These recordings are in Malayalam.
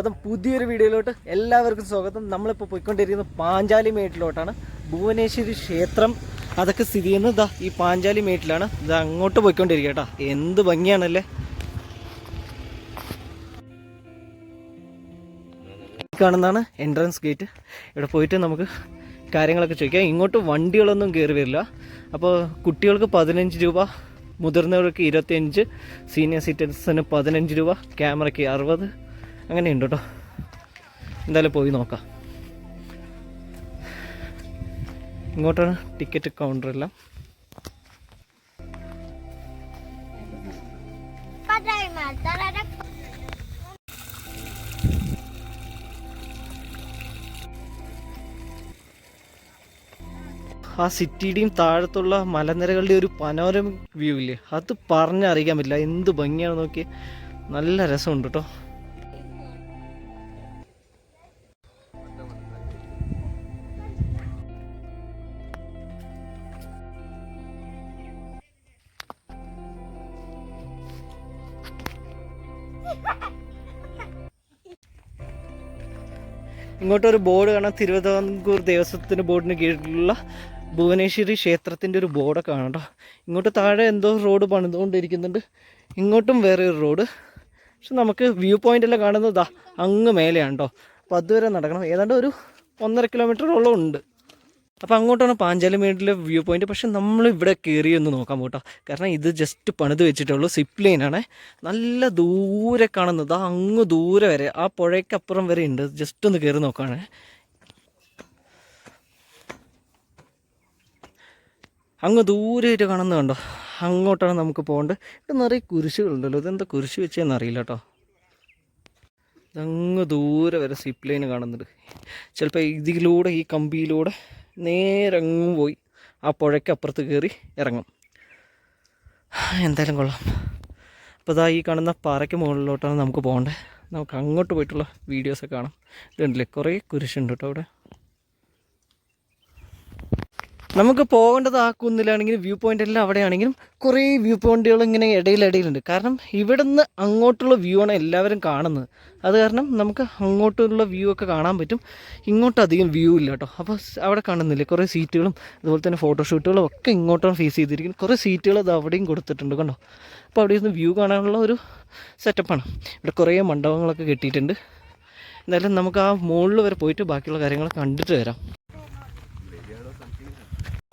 സ്വാഗതം പുതിയൊരു വീഡിയോയിലോട്ട് എല്ലാവർക്കും സ്വാഗതം. നമ്മളിപ്പോൾ പോയിക്കൊണ്ടിരിക്കുന്നത് പാഞ്ചാലി മേട്ടിലോട്ടാണ്. ഭുവനേശ്വരി ക്ഷേത്രം അതൊക്കെ സ്ഥിതി ചെയ്യുന്നത് ഇതാ ഈ പാഞ്ചാലി മേട്ടിലാണ്. ഇത് അങ്ങോട്ട് പോയിക്കൊണ്ടിരിക്കുക കേട്ടോ. എന്ത് ഭംഗിയാണല്ലേ? കാണുന്നതാണ് എൻട്രൻസ് ഗേറ്റ് ഇവിടെ പോയിട്ട് നമുക്ക് കാര്യങ്ങളൊക്കെ ചോദിക്കാം. ഇങ്ങോട്ട് വണ്ടികളൊന്നും കയറി വരില്ല. അപ്പോൾ കുട്ടികൾക്ക് പതിനഞ്ച് രൂപ മുതിർന്നവർക്ക് ഇരുപത്തിയഞ്ച് സീനിയർ സിറ്റിസന് പതിനഞ്ച് രൂപ ക്യാമറയ്ക്ക് അറുപത് അങ്ങനെയുണ്ട് കേട്ടോ. എന്തായാലും പോയി നോക്കാം. ഇങ്ങോട്ടാണ് ടിക്കറ്റ് കൗണ്ടറെല്ലാം ആ സിറ്റിയുടെയും താഴത്തുള്ള മലനിരകളുടെ ഒരു പനോരമിക് വ്യൂ ഇല്ലേ? അത് പറഞ്ഞറിയിക്കാൻ പറ്റില്ല. എന്ത് ഭംഗിയാണ് നോക്കി നല്ല രസമുണ്ട് കേട്ടോ. ഇങ്ങോട്ടൊരു ബോർഡ് കാണാം. തിരുവിതാംകൂർ ദേവസ്വത്തിന്റെ ബോർഡിന് കീഴിലുള്ള ഭുവനേശ്വരി ക്ഷേത്രത്തിന്റെ ഒരു ബോർഡൊക്കെ കാണാം കേട്ടോ. ഇങ്ങോട്ട് താഴെ എന്തോ റോഡ് പണിതുകൊണ്ടിരിക്കുന്നുണ്ട്. ഇങ്ങോട്ടും വേറെ ഒരു റോഡ്. പക്ഷെ നമുക്ക് വ്യൂ പോയിന്റ് എല്ലാം കാണുന്നത് അങ്ങ് മേലെയാണ് കേട്ടോ. അപ്പോൾ അതുവരെ നടക്കണം. ഏതാണ്ട് ഒരു ഒന്നര കിലോമീറ്ററോളം ഉണ്ട് അപ്പോൾ അങ്ങോട്ടാണ് പാഞ്ചാലി മേടിലെ വ്യൂ പോയിന്റ് പക്ഷെ നമ്മൾ ഇവിടെ കയറി ഒന്ന് നോക്കാൻ പോട്ടോ കാരണം ഇത് ജസ്റ്റ് പണിത് വെച്ചിട്ടുള്ളൂ. സിപ്പ് ലൈനാണ് നല്ല ദൂരെ കാണുന്നത്. അങ്ങ് ദൂരെ വരെ. ആ പുഴയ്ക്കപ്പുറം വരെ ഉണ്ട്. ജസ്റ്റ് ഒന്ന് കയറി നോക്കാണ്. അങ്ങ് ദൂരെയായിട്ട് കാണുന്നത് കണ്ടോ? അങ്ങോട്ടാണ് നമുക്ക് പോകേണ്ടത്. ഇവിടെ നിറയെ കുരിശുകളുണ്ടല്ലോ. ഇതെന്താ കുരിശ് വെച്ചതെന്ന് അറിയില്ല കേട്ടോ. അങ്ങ് ദൂരെ വരെ സിപ്പ് ലൈൻ കാണുന്നുണ്ട്. ചിലപ്പോൾ ഇതിലൂടെ ഈ കമ്പിയിലൂടെ നേരെ അങ്ങും പോയി. ആ പുഴയ്ക്ക് അപ്പുറത്ത് കയറി ഇറങ്ങും. എന്തായാലും കൊള്ളാം. അപ്പോൾ ഇതാ ഈ കാണുന്ന പാറയ്ക്ക് മുകളിലോട്ടാണ് നമുക്ക് പോകേണ്ടത് നമുക്ക് അങ്ങോട്ട് പോയിട്ടുള്ള വീഡിയോസൊക്കെ കാണാം. ഇതുണ്ടല്ലേ? കുറേ കുരിശുണ്ട് കേട്ടോ അവിടെ. നമുക്ക് പോകേണ്ടത് ആ കുന്നിലാണെങ്കിലും വ്യൂ പോയിന്റ് എല്ലാം അവിടെയാണെങ്കിലും കുറേ വ്യൂ പോയിന്റുകൾ ഇങ്ങനെ ഇടയിലിടയിലുണ്ട്. കാരണം ഇവിടുന്ന് അങ്ങോട്ടുള്ള വ്യൂ ആണ് എല്ലാവരും കാണുന്നത്. അത് കാരണം നമുക്ക് അങ്ങോട്ടുള്ള വ്യൂ ഒക്കെ കാണാൻ പറ്റും. ഇങ്ങോട്ട് അധികം വ്യൂ ഇല്ല കേട്ടോ. അപ്പോൾ അവിടെ കാണുന്നില്ലേ? കുറേ സീറ്റുകളും അതുപോലെ തന്നെ ഫോട്ടോഷൂട്ടുകളും ഒക്കെ ഇങ്ങോട്ടാണ് ഫേസ് ചെയ്തിരിക്കുന്നത്. കുറേ സീറ്റുകൾ അത് അവിടെയും കൊടുത്തിട്ടുണ്ട് കണ്ടോ? അപ്പോൾ അവിടെ നിന്ന് വ്യൂ കാണാനുള്ള ഒരു സെറ്റപ്പാണ് ഇവിടെ കുറേ മണ്ഡപങ്ങളൊക്കെ കെട്ടിയിട്ടുണ്ട്. എന്തായാലും നമുക്ക് ആ മുകളിൽ വരെ പോയിട്ട് ബാക്കിയുള്ള കാര്യങ്ങൾ കണ്ടിട്ട് വരാം.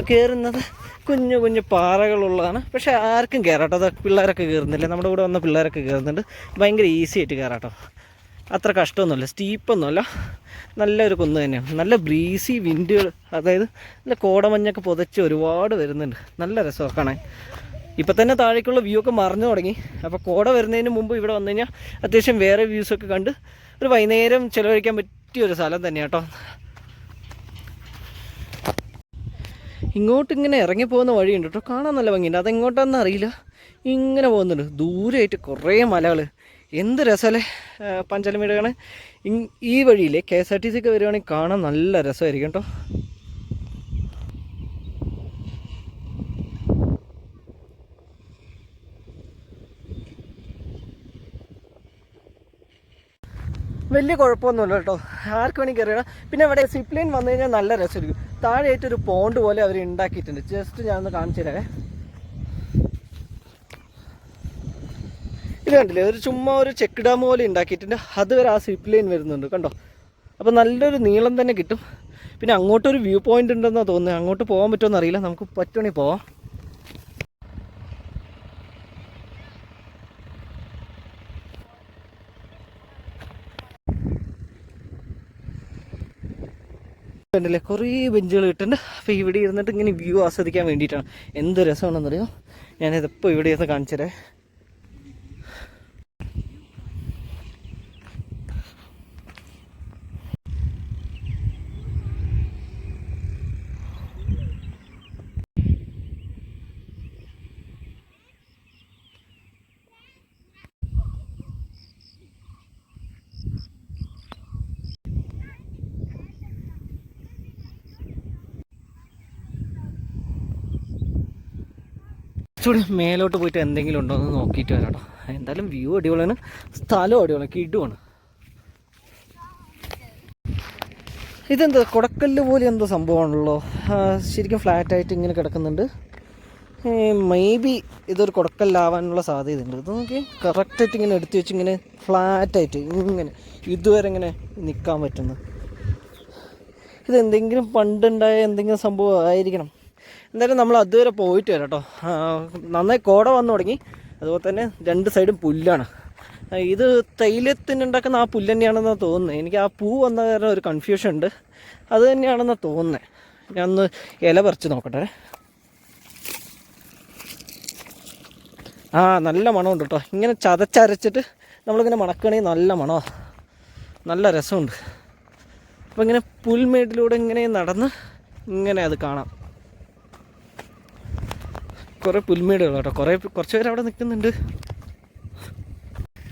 കയറുന്നത് കുഞ്ഞു കുഞ്ഞു പാറകളുള്ളതാണ്. പക്ഷേ ആർക്കും കയറാട്ടോ അത് പിള്ളേരൊക്കെ കയറുന്നില്ല നമ്മുടെ കൂടെ വന്ന പിള്ളേരൊക്കെ കയറുന്നുണ്ട് ഭയങ്കര ഈസി ആയിട്ട് കയറാട്ടോ അത്ര കഷ്ടമൊന്നുമില്ല. സ്റ്റീപ്പൊന്നുമല്ല നല്ലൊരു കുന്ന് തന്നെയാണ്. നല്ല ബ്രീസി വിൻഡുകൾ അതായത് നല്ല കോടമഞ്ഞൊക്കെ പുതച്ച് ഒരുപാട് വരുന്നുണ്ട്. നല്ല രസമാണ് കാണാൻ. ഇപ്പം തന്നെ താഴേക്കുള്ള വ്യൂ ഒക്കെ മറഞ്ഞു തുടങ്ങി. അപ്പോൾ കോട വരുന്നതിന് മുമ്പ് ഇവിടെ വന്നു കഴിഞ്ഞാൽ അത്യാവശ്യം വേറെ വ്യൂസൊക്കെ കണ്ട് ഒരു വൈകുന്നേരം ചിലവഴിക്കാൻ പറ്റിയ ഒരു സ്ഥലം തന്നെയാണ് കേട്ടോ ഇങ്ങോട്ട് ഇങ്ങനെ ഇറങ്ങി പോകുന്ന വഴിയുണ്ട് കേട്ടോ. കാണാൻ നല്ല ഭംഗിയുണ്ട്. അതെങ്ങോട്ടാണെന്ന് അറിയില്ല. ഇങ്ങനെ പോകുന്നുണ്ട്. ദൂരെയായിട്ട് കുറേ മലകൾ എന്ത് രസമല്ലേ? പഞ്ചലമീടുകൾ ഈ വഴിയിലെ K S R T C ഒക്കെ വരുവാണെങ്കിൽ കാണാൻ നല്ല രസമായിരിക്കും കേട്ടോ. വലിയ കുഴപ്പമൊന്നുമില്ല കേട്ടോ. ആർക്ക് വേണമെങ്കിൽ കയറിയണം പിന്നെ ഇവിടെ സിപ്പ് ലൈൻ വന്നു കഴിഞ്ഞാൽ നല്ല രസമായിരിക്കും. താഴെയായിട്ട് ഒരു പോണ്ട് പോലെ അവർ ഉണ്ടാക്കിയിട്ടുണ്ട്. ജസ്റ്റ് ഞാനൊന്ന് കാണിച്ചു തരാവേ. ഇത് കണ്ടില്ലേ? ഒരു ചുമ്മാ ഒരു ചെക്ക് ഡാം പോലെ ഉണ്ടാക്കിയിട്ടുണ്ട്. അതുവരെ ആ സിപ്പ് ലൈൻ വരുന്നുണ്ട് കണ്ടോ? അപ്പോൾ നല്ലൊരു നീളം തന്നെ കിട്ടും. പിന്നെ അങ്ങോട്ടൊരു വ്യൂ പോയിന്റ് ഉണ്ടെന്നാണ് തോന്നുന്നത്. അങ്ങോട്ട് പോകാൻ പറ്റുമോ എന്നറിയില്ല. നമുക്ക് പറ്റുവാണെങ്കിൽ പോവാം. കണ്ടില്ലേ? കുറേ ബെഞ്ചുകൾ കിട്ടുന്നുണ്ട് അപ്പോൾ ഇവിടെ ഇരുന്നിട്ട് ഇങ്ങനെ വ്യൂ ആസ്വദിക്കാൻ വേണ്ടിയിട്ടാണ്. എന്ത് രസമാണെന്നറിയോ? ഞാനിതിപ്പോൾ ഇവിടെ ഇരുന്ന് കാണിച്ചുതരേ. കുറച്ചുകൂടി മേലോട്ട് പോയിട്ട് എന്തെങ്കിലും ഉണ്ടോ എന്ന് നോക്കിയിട്ട് വരാം കേട്ടോ. എന്തായാലും വ്യൂ അടിപൊളിയാണ്. സ്ഥലം അടിപൊളിയാണ്. കിടുവാണ്. ഇതെന്താ? കൊടക്കല്ല് പോലെ എന്തോ സംഭവമാണല്ലോ. ശരിക്കും ഫ്ലാറ്റായിട്ട് ഇങ്ങനെ കിടക്കുന്നുണ്ട്. മേ ബി ഇതൊരു കുടക്കല്ലാവാനുള്ള സാധ്യതയുണ്ട്. ഇത് നോക്കി കറക്റ്റായിട്ട് ഇങ്ങനെ എടുത്തു വെച്ച് ഇങ്ങനെ ഫ്ലാറ്റായിട്ട് ഇങ്ങനെ ഇതുവരെ ഇങ്ങനെ നിൽക്കാൻ പറ്റുന്നു. ഇതെന്തെങ്കിലും പണ്ടുണ്ടായ എന്തെങ്കിലും സംഭവം ആയിരിക്കണം എന്തായാലും നമ്മൾ അതുവരെ പോയിട്ട് വരാം കേട്ടോ. നന്നായി കോട വന്നു തുടങ്ങി. അതുപോലെ തന്നെ രണ്ട് സൈഡും പുല്ലാണ്. ഇത് തൈലത്തിനുണ്ടാക്കുന്ന ആ പുല്ല് തന്നെയാണെന്നാണ് തോന്നുന്നത് എനിക്ക് ആ പൂ വന്ന കാരണം ഒരു കൺഫ്യൂഷൻ ഉണ്ട്. അത് തന്നെയാണെന്നാണ് തോന്നുന്നത് ഞാൻ ഒന്ന് ഇല പറിച്ച് നോക്കട്ടെ. ആ നല്ല മണമുണ്ട് കേട്ടോ. ഇങ്ങനെ ചതച്ചരച്ചിട്ട് നമ്മളിങ്ങനെ മണക്കണമെങ്കിൽ നല്ല മണമാണ് നല്ല രസമുണ്ട്. അപ്പോൾ ഇങ്ങനെ പുൽമേട്ടിലൂടെ ഇങ്ങനെ നടന്ന് ഇങ്ങനെ അത് കാണാം. കുറേ പുൽമേടുകൾ കേട്ടോ കുറേ കുറച്ച് പേര് അവിടെ നിൽക്കുന്നുണ്ട്.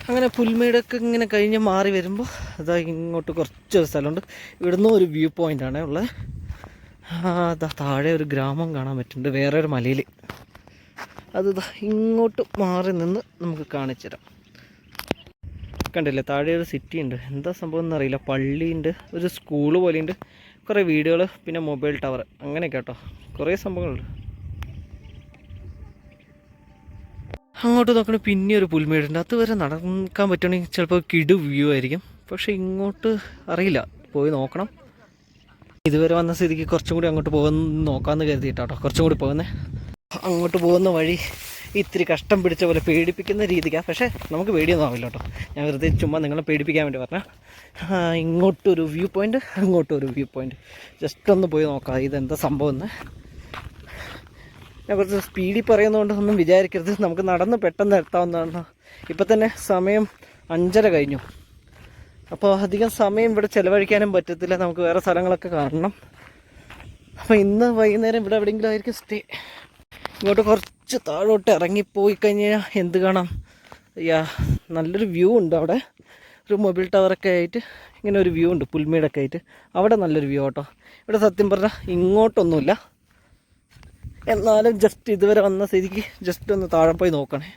അങ്ങനെ പുൽമേടൊക്കെ ഇങ്ങനെ കഴിഞ്ഞ് മാറി വരുമ്പോൾ അതാ ഇങ്ങോട്ട് കുറച്ച് സ്ഥലമുണ്ട്. ഇവിടുന്ന് ഒരു വ്യൂ പോയിന്റാണ് ഉള്ളത് അതാ താഴെ ഒരു ഗ്രാമം കാണാൻ പറ്റുന്നുണ്ട്. വേറെ ഒരു മലയിൽ അത് ഇങ്ങോട്ട് മാറി നിന്ന് നമുക്ക് കാണിച്ചു തരാം. കണ്ടില്ലേ? താഴെ ഒരു സിറ്റി ഉണ്ട്. എന്താ സംഭവം എന്നറിയില്ല പള്ളിയുണ്ട് ഒരു സ്കൂൾ പോലെയുണ്ട്. കുറേ വീടുകൾ പിന്നെ മൊബൈൽ ടവർ അങ്ങനെയൊക്കെ കേട്ടോ കുറേ സംഭവങ്ങളുണ്ട്. അങ്ങോട്ട് നോക്കണ പിന്നെ ഒരു പുൽമേടുണ്ട് അതുവരെ നടക്കാൻ പറ്റുകയാണെങ്കിൽ ചിലപ്പോൾ കിട് വ്യൂ ആയിരിക്കും. പക്ഷെ ഇങ്ങോട്ട് അറിയില്ല. പോയി നോക്കണം. ഇതുവരെ വന്ന സ്ഥിതിക്ക് കുറച്ചും കൂടി അങ്ങോട്ട് പോകുന്ന നോക്കാമെന്ന് കരുതിയിട്ടാട്ടോ. കുറച്ചും കൂടി പോകുന്നേ. അങ്ങോട്ട് പോകുന്ന വഴി ഇത്തിരി കഷ്ടം പിടിച്ച പോലെ പേടിപ്പിക്കുന്ന രീതിക്കാണ് പക്ഷേ നമുക്ക് പേടിയൊന്നും ആവില്ല കേട്ടോ. ഞാൻ വെറുതെ ചുമ്മാ നിങ്ങളെ പേടിപ്പിക്കാൻ വേണ്ടി പറഞ്ഞാൽ ഇങ്ങോട്ടൊരു വ്യൂ പോയിന്റ് അങ്ങോട്ടൊരു വ്യൂ പോയിന്റ് ജസ്റ്റ് ഒന്ന് പോയി നോക്കാം. ഇതെന്താ സംഭവം എന്ന്. ഞാൻ കുറച്ച് സ്പീഡിൽ പറയുന്നതുകൊണ്ട് ഒന്നും വിചാരിക്കരുത്. നമുക്ക് നടന്ന് പെട്ടെന്ന് എത്താവുന്നതാണ്. ഇപ്പം തന്നെ സമയം അഞ്ചര കഴിഞ്ഞു. അപ്പോൾ അധികം സമയം ഇവിടെ ചിലവഴിക്കാനും പറ്റത്തില്ല. നമുക്ക് വേറെ സ്ഥലങ്ങളൊക്കെ കാണണം. അപ്പോൾ ഇന്ന് വൈകുന്നേരം ഇവിടെ എവിടെയെങ്കിലും ആയിരിക്കും സ്റ്റേ ഇങ്ങോട്ട് കുറച്ച് താഴോട്ട് ഇറങ്ങിപ്പോയി കഴിഞ്ഞാൽ എന്ത് കാണാം? യാ നല്ലൊരു വ്യൂ ഉണ്ട് അവിടെ. ഒരു മൊബൈൽ ടവറൊക്കെ ആയിട്ട് ഇങ്ങനെ ഒരു വ്യൂ ഉണ്ട് പുൽമേടൊക്കെ ആയിട്ട്. അവിടെ നല്ലൊരു വ്യൂ കേട്ടോ ഇവിടെ സത്യം പറഞ്ഞാൽ ഇങ്ങോട്ടൊന്നുമില്ല. എന്നാലും ജസ്റ്റ് ഇതുവരെ വന്ന സ്ഥിതിക്ക് ജസ്റ്റ് ഒന്ന് താഴെ പോയി നോക്കണേ.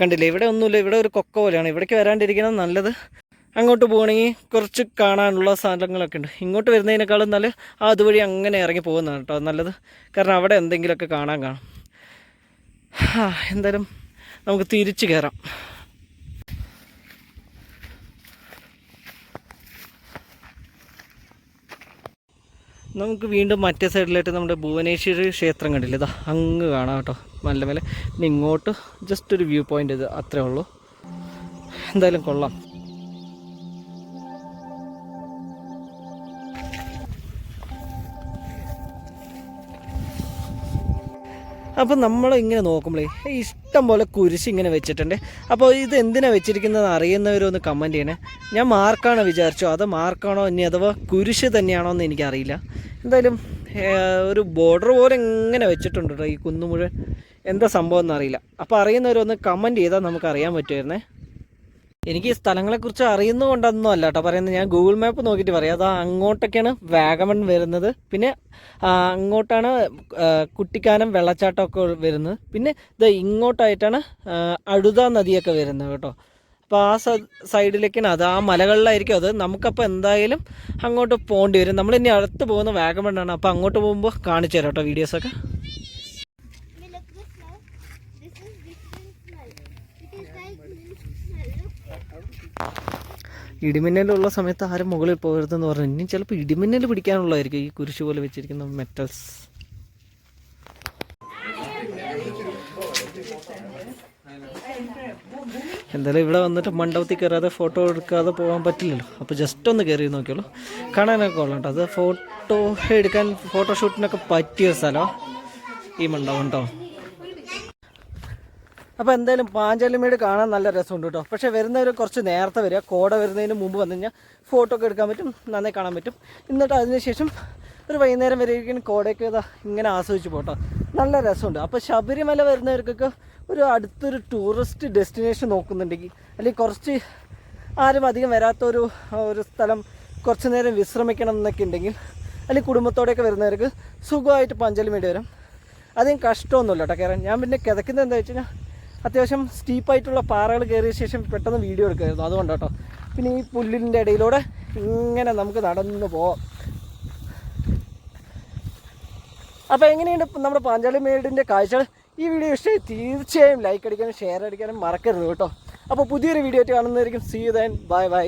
കണ്ടില്ലേ ഇവിടെ ഒന്നുമില്ല ഇവിടെ ഒരു കൊക്ക പോലെയാണ്. ഇവിടേക്ക് വരാണ്ടിരിക്കണം നല്ലത്. അങ്ങോട്ട് പോകണമെങ്കിൽ കുറച്ച് കാണാനുള്ള സ്ഥലങ്ങളൊക്കെ ഉണ്ട്. ഇങ്ങോട്ട് വരുന്നതിനേക്കാളും നല്ല അതുവഴി അങ്ങനെ ഇറങ്ങി പോകുന്നതാണ് കേട്ടോ നല്ലത്. കാരണം അവിടെ എന്തെങ്കിലുമൊക്കെ കാണാൻ കാണാം. എന്തായാലും നമുക്ക് തിരിച്ചു കയറാം. നമുക്ക് വീണ്ടും മറ്റേ സൈഡിലായിട്ട് നമ്മുടെ ഭുവനേശ്വരി ക്ഷേത്രം കണ്ടില്ല? ഇതാ അങ്ങ് കാണാം കേട്ടോ. നല്ല മേലെ. പിന്നെ ഇങ്ങോട്ട് ജസ്റ്റ് ഒരു വ്യൂ പോയിന്റ് ഇത് അത്രേ ഉള്ളൂ. എന്തായാലും കൊള്ളാം. അപ്പം നമ്മൾ ഇങ്ങനെ നോക്കുമ്പോഴേ ഇഷ്ടം പോലെ കുരിശ് ഇങ്ങനെ വെച്ചിട്ടുണ്ട്. അപ്പോൾ ഇത് എന്തിനാണ് വെച്ചിരിക്കുന്നത് അറിയുന്നവരൊന്ന് കമന്റ് ചെയ്യണേ. ഞാൻ മാർക്കാണ് വിചാരിച്ചു? അത് മാർക്കാണോ ഇനി? അഥവാ കുരിശ് തന്നെയാണോ എന്ന് എനിക്കറിയില്ല. എന്തായാലും ഒരു ബോർഡർ പോലെ ഇങ്ങനെ വെച്ചിട്ടുണ്ട് കേട്ടോ ഈ കുന്നു എന്താ സംഭവം എന്നറിയില്ല. അപ്പോൾ അറിയുന്നവരൊന്ന് കമന്റ് ചെയ്താൽ നമുക്ക് അറിയാൻ പറ്റുമായിരുന്നേ. എനിക്ക് ഈ സ്ഥലങ്ങളെക്കുറിച്ച് അറിയുന്നതുകൊണ്ടൊന്നും അല്ല കേട്ടോ പറയുന്നത്. ഞാൻ ഗൂഗിൾ മാപ്പ് നോക്കിയിട്ട് പറയാം. അത് അങ്ങോട്ടൊക്കെയാണ് വാഗമൺ വരുന്നത്. പിന്നെ അങ്ങോട്ടാണ് കുട്ടിക്കാനം വെള്ളച്ചാട്ടമൊക്കെ വരുന്നത്. പിന്നെ ഇത് ഇങ്ങോട്ടായിട്ടാണ് അഴുത നദിയൊക്കെ വരുന്നത് കേട്ടോ. അപ്പോൾ ആ സൈഡിലേക്കാണ് അത്. ആ മലകളിലായിരിക്കും അത്. നമുക്കപ്പോൾ എന്തായാലും അങ്ങോട്ട് പോകേണ്ടി വരും. നമ്മൾ ഇനി അടുത്ത് പോകുന്ന വാഗമണ്ണാണ്. അപ്പോൾ അങ്ങോട്ട് പോകുമ്പോൾ കാണിച്ചു തരാം കേട്ടോ വീഡിയോസൊക്കെ. ഇടിമിന്നലുള്ള സമയത്ത് ആരും മുകളിൽ പോകരുതെന്ന് പറഞ്ഞു ഇനി ചിലപ്പോൾ ഇടിമിന്നൽ പിടിക്കാനുള്ളതായിരിക്കും ഈ കുരിശ് പോലെ വെച്ചിരിക്കുന്ന മെറ്റൽസ് എന്തായാലും ഇവിടെ വന്നിട്ട് മണ്ഡപത്തിൽ കയറാതെ ഫോട്ടോ എടുക്കാതെ പോകാൻ പറ്റില്ലല്ലോ. അപ്പോൾ ജസ്റ്റ് ഒന്ന് കയറി നോക്കിയോളൂ. കാണാനൊക്കെ കൊള്ളാം അത് ഫോട്ടോ എടുക്കാൻ ഫോട്ടോഷൂട്ടിനൊക്കെ പറ്റിയ സ്ഥലമാണ് ഈ മണ്ഡപം കേട്ടോ അപ്പോൾ എന്തായാലും പാഞ്ചാലിമേട് കാണാൻ നല്ല രസമുണ്ട് കേട്ടോ. പക്ഷേ വരുന്നവർ കുറച്ച് നേരത്തെ വരിക. കോട വരുന്നതിന് മുമ്പ് വന്നു കഴിഞ്ഞാൽ ഫോട്ടോ ഒക്കെ എടുക്കാൻ പറ്റും. നന്നായി കാണാൻ പറ്റും. എന്നിട്ട് അതിനുശേഷം ഒരു വൈകുന്നേരം വരെ ഇരിക്കുന്ന കോടയൊക്കെ ഇതാ ഇങ്ങനെ ആസ്വദിച്ച് പോട്ടോ. നല്ല രസമുണ്ട്. അപ്പോൾ ശബരിമല വരുന്നവർക്കൊക്കെ ഒരു അടുത്തൊരു ടൂറിസ്റ്റ് ഡെസ്റ്റിനേഷൻ നോക്കുന്നുണ്ടെങ്കിൽ അല്ലെങ്കിൽ കുറച്ച് ആരും അധികം വരാത്തൊരു ഒരു സ്ഥലം കുറച്ച് നേരം വിശ്രമിക്കണം എന്നൊക്കെ ഉണ്ടെങ്കിൽ അല്ലെങ്കിൽ കുടുംബത്തോടെയൊക്കെ വരുന്നവർക്ക് സുഖമായിട്ട് പാഞ്ചാലിമേട് വരാം. അധികം കഷ്ടമൊന്നുമില്ല കേട്ടോ കയറാൻ ഞാൻ പിന്നെ കിതക്കുന്നത് എന്താ വെച്ച് കഴിഞ്ഞാൽ അത്യാവശ്യം സ്റ്റീപ്പായിട്ടുള്ള പാറകൾ കയറിയ ശേഷം പെട്ടെന്ന് വീഡിയോ എടുക്കുമായിരുന്നു അതുകൊണ്ട് കേട്ടോ പിന്നെ ഈ പുല്ലിന്റെ ഇടയിലൂടെ ഇങ്ങനെ നമുക്ക് നടന്ന് പോവാം. അപ്പോൾ എങ്ങനെയുണ്ട് നമ്മുടെ പാഞ്ചാലി മേടിന്റെ കാഴ്ചകൾ? ഈ വീഡിയോ ഇഷ്ടമായി തീർച്ചയായും ലൈക്ക് അടിക്കാനും ഷെയർ അടിക്കാനും മറക്കരുത് കേട്ടോ. അപ്പോൾ പുതിയൊരു വീഡിയോ ആയിട്ട് കാണുന്നതായിരിക്കും. See then bye bye